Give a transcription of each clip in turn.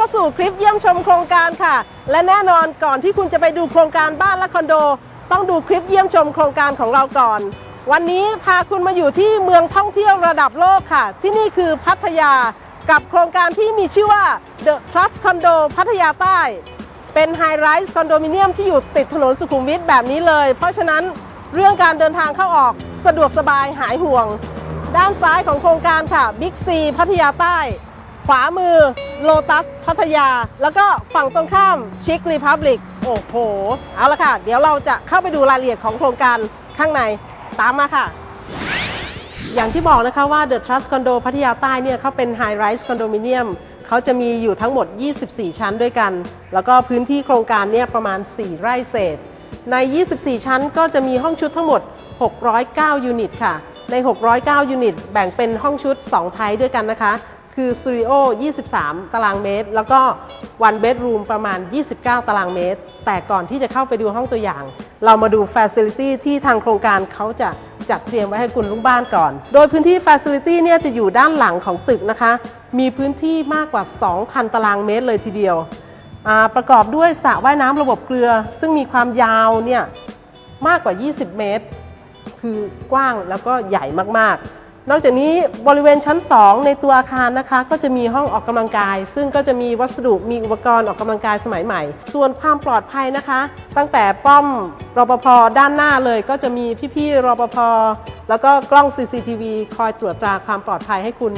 เข้าสู่คลิปเยี่ยมชมโครงการค่ะ และแน่นอนก่อนที่คุณจะไปดูโครงการบ้านและคอนโด ต้องดูคลิปเยี่ยมชมโครงการของเราก่อน วันนี้พาคุณมาอยู่ที่เมืองท่องเที่ยวระดับโลกค่ะ ที่นี่คือพัทยากับโครงการที่มีชื่อว่า The Trust Condo พัทยาใต้ เป็นไฮไรส์คอนโดมิเนียมที่อยู่ติดถนนสุขุมวิทแบบนี้เลย เพราะฉะนั้นเรื่องการเดินทางเข้าออกสะดวกสบายหายห่วง ด้านซ้ายของโครงการค่ะ Big C พัทยาใต้ ขวามือ โลตัสพัทยา แล้วก็ฝั่งตรงข้ามชิครีพับลิกโอ้โห เอาละค่ะ เดี๋ยวเราจะเข้าไปดูรายละเอียดของโครงการข้างในตามมาค่ะ อย่างที่บอกนะคะว่า The Trust Condo พัทยาใต้เนี่ยเขาเป็น High Rise Condominium เขาจะมีอยู่ทั้งหมด 24 ชั้นด้วยกัน แล้วก็พื้นที่โครงการเนี่ยประมาณ 4 ไร่เศษ ใน 24 ชั้นก็จะมีห้องชุดทั้งหมด 609 ยูนิตค่ะ ใน 609 ยูนิต แบ่งเป็นห้องชุด 2 ไทยด้วยกันนะคะ คือสตูดิโอ 23 ตารางเมตร แล้วก็ one bedroom ประมาณ 29 ตารางเมตร แต่ก่อนที่จะเข้าไปดูห้องตัวอย่าง เรามาดู Facility ที่ทางโครงการเขาจะจัดเตรียมไว้ให้คุณลูกบ้านก่อน โดยพื้นที่ Facility เนี่ยจะอยู่ด้านหลังของตึกนะคะ มีพื้นที่มากกว่า 2,000 ตารางเมตรเลยทีเดียว ประกอบด้วยสระว่ายน้ำระบบเกลือ ซึ่งมีความยาวเนี่ยมากกว่า 20 เมตร คือกว้างแล้วก็ใหญ่มากๆ นอกจากนี้บริเวณชั้น 2 ในตัวอาคารนะคะ ก็จะมีห้องออกกำลังกาย ซึ่งก็จะมีวัสดุมีอุปกรณ์ออกกำลังกายสมัยใหม่ ส่วนความปลอดภัยนะคะ ตั้งแต่ป้อมรปภด้านหน้าเลย ก็จะมีพี่ๆรปภแล้วก็กล้อง CCTV คอยตรวจตราความปลอดภัยให้คุณ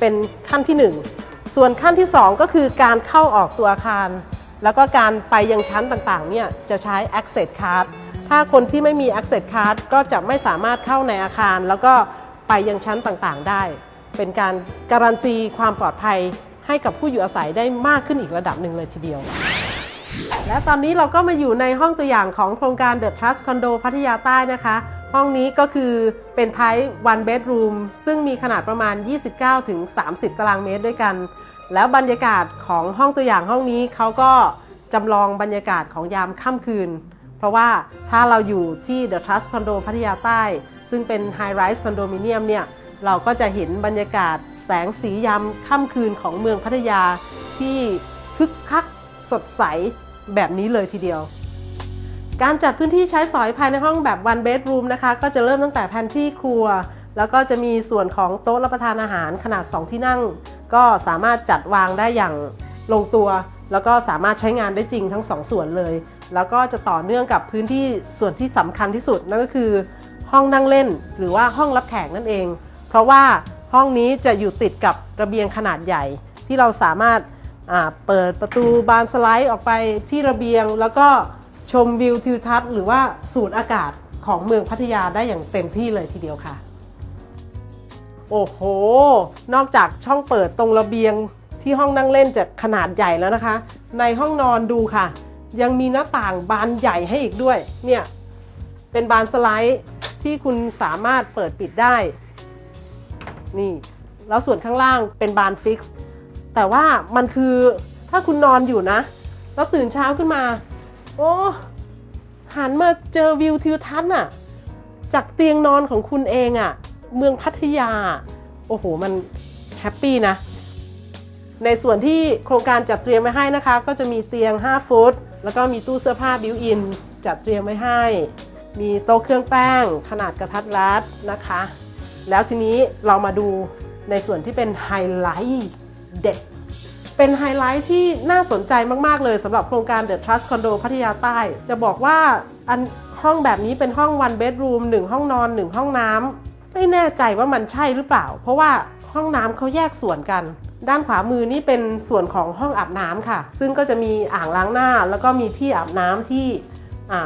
เป็นขั้นที่ 1 ส่วนขั้นที่ 2 ก็คือการเข้าออกตัวอาคาร แล้วก็การไปยังชั้นต่างๆเนี่ยจะใช้ access card ถ้าคนที่ไม่มี access card ก็จะไม่สามารถเข้าในอาคารแล้วก็ ไปยังชั้นต่างๆ ได้ เป็นการการันตีความปลอดภัยให้กับผู้อยู่อาศัยได้มากขึ้นอีกระดับหนึ่งเลยทีเดียว และตอนนี้เราก็มาอยู่ในห้องตัวอย่างของโครงการ The Trust Condo พัทยาใต้นะคะ ห้องนี้ก็คือเป็น Type One Bedroom ซึ่งมีขนาดประมาณ 29ถึง30 ตารางเมตรด้วยกัน แล้วบรรยากาศของห้องตัวอย่างห้องนี้เขาก็จำลองบรรยากาศของยามค่ำคืน เพราะว่าถ้าเราอยู่ที่ The Trust Condo พัทยาใต้ ซึ่งเป็น High Rise Condominium เนี่ยเราก็จะเห็นบรรยากาศแสงสียามค่ำคืนของเมืองพัทยาที่คึกคักสดใสแบบนี้เลยทีเดียว การจัดพื้นที่ใช้สอยภายในห้องแบบ one bedroom นะคะ ก็จะเริ่มตั้งแต่แพนที่ครัว แล้วก็จะมีส่วนของโต๊ะรับประทานอาหารขนาด 2 ที่นั่ง ก็สามารถจัดวางได้อย่างลงตัว แล้วก็สามารถใช้งานได้จริงทั้ง 2ส่วนเลย แล้วก็จะต่อเนื่องกับพื้นที่ส่วนที่สำคัญที่สุดนั่นก็คือ ห้องนั่งเล่น หรือว่าห้องรับแขกนั่นเอง เพราะว่าห้องนี้จะอยู่ติดกับระเบียงขนาดใหญ่ ที่เราสามารถเปิดประตูบานสไลด์ออกไปที่ระเบียง แล้วก็ชมวิวทิวทัศน์หรือว่าสูดอากาศของเมืองพัทยาได้อย่างเต็มที่เลยทีเดียวค่ะ โอ้โห นอกจากช่องเปิดตรงระเบียงที่ห้องนั่งเล่นจะขนาดใหญ่แล้วนะคะ ในห้องนอนดูค่ะ ยังมีหน้าต่างบานใหญ่ให้อีกด้วย เนี่ย เป็นบานสไลด์ ที่คุณสามารถเปิดปิดได้ นี่ แล้วส่วนข้างล่างเป็นบานฟิกซ์แต่ว่ามันคือถ้าคุณนอนอยู่นะ แล้วตื่นเช้าขึ้นมา โอ้หันมาเจอวิวทิวทัศน์อะจากเตียงนอนของคุณเองอะเมืองพัทยา โอ้โห มันแฮปปี้นะ ในส่วนที่โครงการจัดเตรียมไว้ให้นะคะ ก็จะมีเตียง 5 ฟุต แล้วก็มีตู้เสื้อผ้าบิวอิน จัดเตรียมไว้ให้ มีโต๊ะเครื่องแป้ง ขนาดกระทัดรัดนะคะ แล้วทีนี้เรามาดูในส่วนที่เป็นไฮไลท์เด็ด เป็นไฮไลท์ที่น่าสนใจมากๆเลยสำหรับโครงการ The Trust Condo พัทยาใต้ จะบอกว่าอันห้องแบบนี้เป็นห้อง one bedroom 1 ห้องนอน 1 ห้องน้ำไม่แน่ใจว่ามันใช่หรือเปล่า เพราะว่าห้องน้ำเขาแยกส่วนกัน ด้านขวามือนี่เป็นส่วนของห้องอาบน้ำค่ะ ซึ่งก็จะมีอ่างล้างหน้า แล้วก็มีที่อาบน้ำที่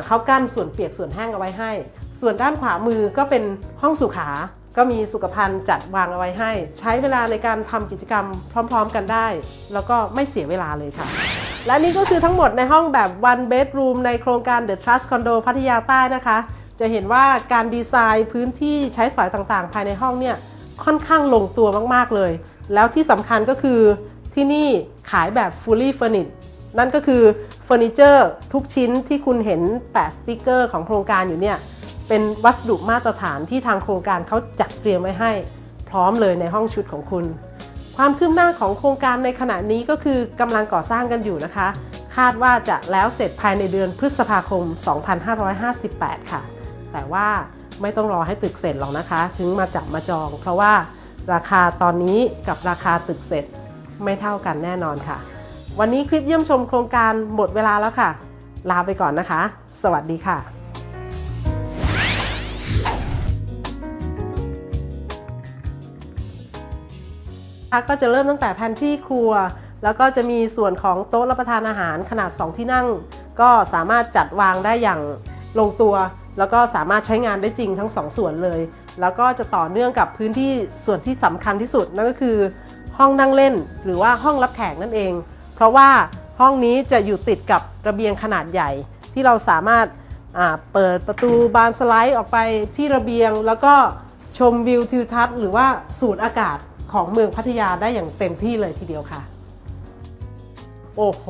เขากั้นส่วนเปียกส่วนแห้งเอาไว้ให้ ส่วนด้านขวามือก็เป็นห้องสุขา ก็มีสุขภัณฑ์จัดวางเอาไว้ให้ ใช้เวลาในการทำกิจกรรมพร้อม ๆ กันได้ แล้วก็ไม่เสียเวลาเลยค่ะ และนี่ก็คือทั้งหมดในห้องแบบ one bedroom ในโครงการ The Trust Condo พัทยาใต้นะคะ จะเห็นว่าการดีไซน์พื้นที่ใช้สอยต่างๆ ภายในห้องเนี่ยค่อนข้างลงตัวมากๆเลย แล้วที่สำคัญก็คือที่นี่ขายแบบ fully furnished นั่นก็คือ ฟอร์นิเจอร์ทุกชิ้นที่คุณเห็นแปะสติกเกอร์ของโครงการอยู่เนี่ยเป็นวัสดุมาตรฐานที่ทางโครงการเขาจัดเตรียมไว้ให้ พร้อมเลยในห้องชุดของคุณคความคืบหน้าของโครงการในขณะนี้ก็คือกำลังก่อสร้างกันอยู่นะคะ คาดว่าจะแล้วเสร็จภายในเดือนพฤษภาคม 2558 ค่ะ แต่ว่าไม่ต้องรอให้ตึกเสร็จหรอกนะคะ ถึงมาจับมาจอง เพราะว่าราคาตอนนี้กับราคาตึกเสร็จไม่เท่ากันแน่นอนค่ะ วันนี้คลิปเยี่ยมชมโครงการหมดเวลาแล้วค่ะ ลาไปก่อนนะคะ สวัสดีค่ะก็จะเริ่มตั้งแต่แพนที่ครัว แล้วก็จะมีส่วนของโต๊ะรับประทานอาหารขนาด 2 ที่นั่ง ก็สามารถจัดวางได้อย่างลงตัว แล้วก็สามารถใช้งานได้จริงทั้ง 2 ส่วนเลย แล้วก็จะต่อเนื่องกับพื้นที่ส่วนที่สำคัญที่สุดนั่นก็คือ ห้องนั่งเล่น หรือว่าห้องรับแขกนั่นเอง เพราะว่าห้องนี้จะอยู่ติดกับระเบียงขนาดใหญ่ ที่เราสามารถเปิดประตูบานสไลด์ออกไปที่ระเบียง แล้วก็ชมวิวทิวทัศน์หรือว่าสูดอากาศของเมืองพัทยาได้อย่างเต็มที่เลยทีเดียวค่ะ โอ้โห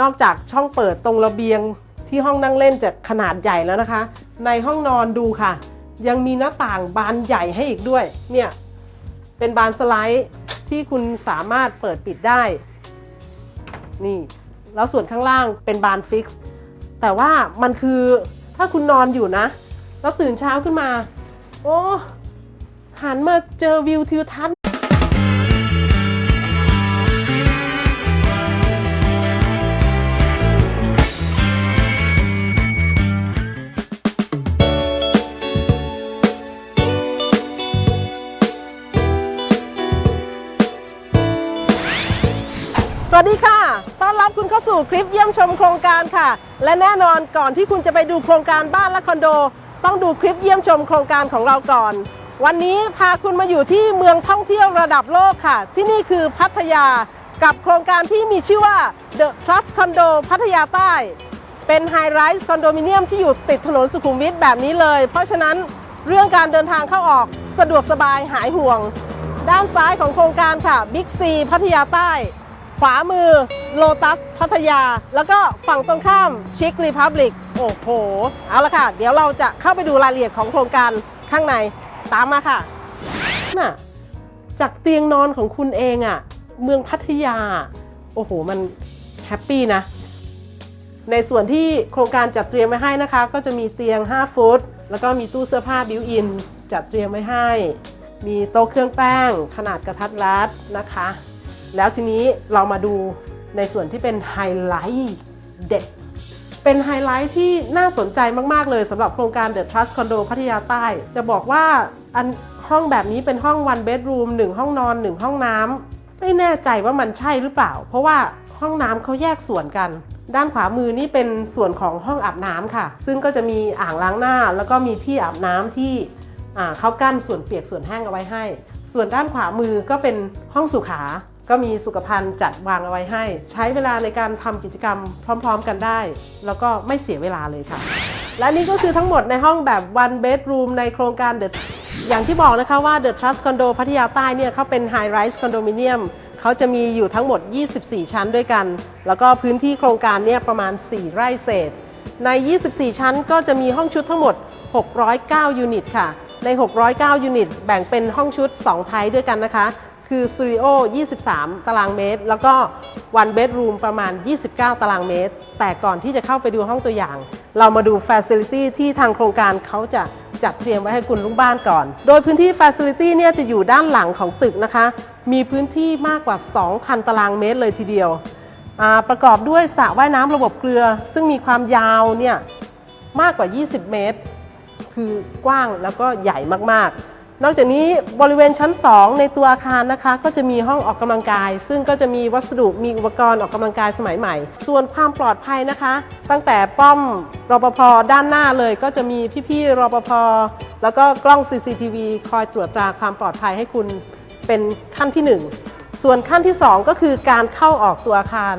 นอกจากช่องเปิดตรงระเบียงที่ห้องนั่งเล่นจะขนาดใหญ่แล้วนะคะ ในห้องนอนดูค่ะ ยังมีหน้าต่างบานใหญ่ให้อีกด้วย เนี่ย เป็นบานสไลด์ที่คุณสามารถเปิดปิดได้ นี่ แล้วส่วนข้างล่างเป็นบานฟิกซ์แต่ว่ามันคือถ้าคุณนอนอยู่นะ แล้วตื่นเช้าขึ้นมา โอ้หันมาเจอวิวทิวทัศน์ วัสดีค่ะ ต้อนรับคุณเข้าสู่คลิปเยี่ยมชมโครงการค่ะ และแน่นอนก่อนที่คุณจะไปดูโครงการบ้านและคอนโด ต้องดูคลิปเยี่ยมชมโครงการของเราก่อน วันนี้พาคุณมาอยู่ที่เมืองท่องเที่ยวระดับโลกค่ะ ที่นี่คือพัทยา กับโครงการที่มีชื่อว่า The Trust Condo พัทยาใต้ เป็นไฮไรส์คอนโดมิเนียมที่อยู่ติดถนนสุขุมวิทแบบนี้เลย เพราะฉะนั้นเรื่องการเดินทางเข้าออกสะดวกสบายหายห่วง ด้านซ้ายของโครงการค่ะ Big C พัทยาใต้ ขวามือโลตัสพัทยา แล้วก็ฝั่งตรงข้ามชิครีพับลิกโอ้โห เอาละค่ะ เดี๋ยวเราจะเข้าไปดูรายละเอียดของโครงการข้างในตามมาค่ะน่ะจากเตียงนอนของคุณเองอะ่ะ เมืองพัทยา โอ้โห มันแฮปปี้นะ ในส่วนที่โครงการจัดเตรียมไว้ให้นะคะ ก็จะมีเตียง 5 ฟุต แล้วก็มีตู้เสื้อผ้าบิวอิน จัดเตรียมไว้ให้ มีโต๊ะเครื่องแป้ง ขนาดกระทัดรัดนะคะ แล้วทีนี้เรามาดูในส่วนที่เป็นไฮไลท์เด็ด เป็นไฮไลท์ที่น่าสนใจมาก ๆ เลยสำหรับโครงการ The Trust Condo พัทยาใต้ จะบอกว่าอันห้องแบบนี้เป็นห้อง one bedroom 1 ห้องนอน 1 ห้องน้ำไม่แน่ใจว่ามันใช่หรือเปล่า เพราะว่าห้องน้ำเขาแยกส่วนกัน ด้านขวามือนี่เป็นส่วนของห้องอาบน้ำค่ะ ซึ่งก็จะมีอ่างล้างหน้า แล้วก็มีที่อาบน้ำที่เขากั้นส่วนเปียกส่วนแห้งเอาไว้ให้ ส่วนด้านขวามือก็เป็นห้องสุขา ก็มีสุขภัณฑ์จัดวางเอาไว้ให้ ใช้เวลาในการทำกิจกรรมพร้อม ๆ กันได้ แล้วก็ไม่เสียเวลาเลยค่ะ และนี่ก็คือทั้งหมดในห้องแบบ one bedroom ในโครงการ The อย่างที่บอกนะคะว่า The Trust Condo พัทยาใต้เนี่ยเขาเป็น High Rise Condominium เขาจะมีอยู่ทั้งหมด 24 ชั้นด้วยกัน แล้วก็พื้นที่โครงการเนี่ยประมาณ 4 ไร่เศษ ใน 24 ชั้นก็จะมีห้องชุดทั้งหมด 609 ยูนิตค่ะ ใน 609 ยูนิต แบ่งเป็นห้องชุด 2 ไทยด้วยกันนะคะ คือสตูดิโอ 23 ตารางเมตร แล้วก็ one bedroom ประมาณ 29 ตารางเมตร แต่ก่อนที่จะเข้าไปดูห้องตัวอย่าง เรามาดู Facility ที่ทางโครงการเขาจะจัดเตรียมไว้ให้คุณลูกบ้านก่อน โดยพื้นที่ Facility เนี่ยจะอยู่ด้านหลังของตึกนะคะ มีพื้นที่มากกว่า 2,000 ตารางเมตรเลยทีเดียว ประกอบด้วยสระว่ายน้ำระบบเกลือ ซึ่งมีความยาวเนี่ยมากกว่า 20 เมตร คือกว้างแล้วก็ใหญ่มากๆ นอกจากนี้บริเวณชั้น 2 ในตัวอาคารนะคะ ก็จะมีห้องออกกำลังกาย ซึ่งก็จะมีวัสดุมีอุปกรณ์ออกกำลังกายสมัยใหม่ ส่วนความปลอดภัยนะคะ ตั้งแต่ป้อมรปภด้านหน้าเลย ก็จะมีพี่ๆรปภแล้วก็กล้อง CCTV คอยตรวจตราความปลอดภัยให้คุณเป็นขั้นที่ 1 ส่วนขั้นที่ 2 ก็คือการเข้าออกตัวอาคาร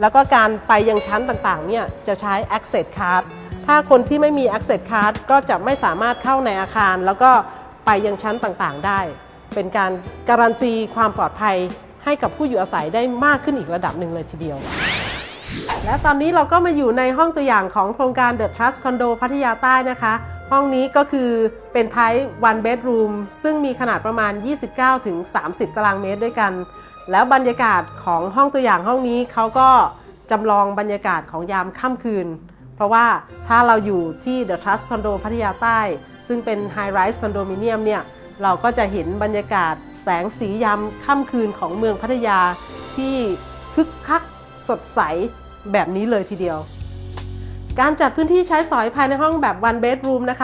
แล้วก็การไปยังชั้นต่างๆเนี่ยจะใช้ access card ถ้าคนที่ไม่มี access card ก็จะไม่สามารถเข้าในอาคารแล้วก็ ไปยังชั้นต่างๆได้ เป็นการการันตีความปลอดภัยให้กับผู้อยู่อาศัยได้มากขึ้นอีกระดับหนึ่งเลยทีเดียว และตอนนี้เราก็มาอยู่ในห้องตัวอย่างของโครงการ The Trust Condo พัทยาใต้นะคะ ห้องนี้ก็คือเป็น Type One Bedroom ซึ่งมีขนาดประมาณ 29-30ถึง30 ตารางเมตรด้วยกัน แล้วบรรยากาศของห้องตัวอย่างห้องนี้เขาก็จำลองบรรยากาศของยามค่ำคืน เพราะว่าถ้าเราอยู่ที่ The Trust Condo พัทยาใต้ ซึ่งเป็น High Rise Condominium เนี่ยเราก็จะเห็นบรรยากาศแสงสียามค่ำคืนของเมืองพัทยาที่คึกคักสดใสแบบนี้เลยทีเดียว การจัดพื้นที่ใช้สอยภายในห้องแบบ one bedroom นะคะ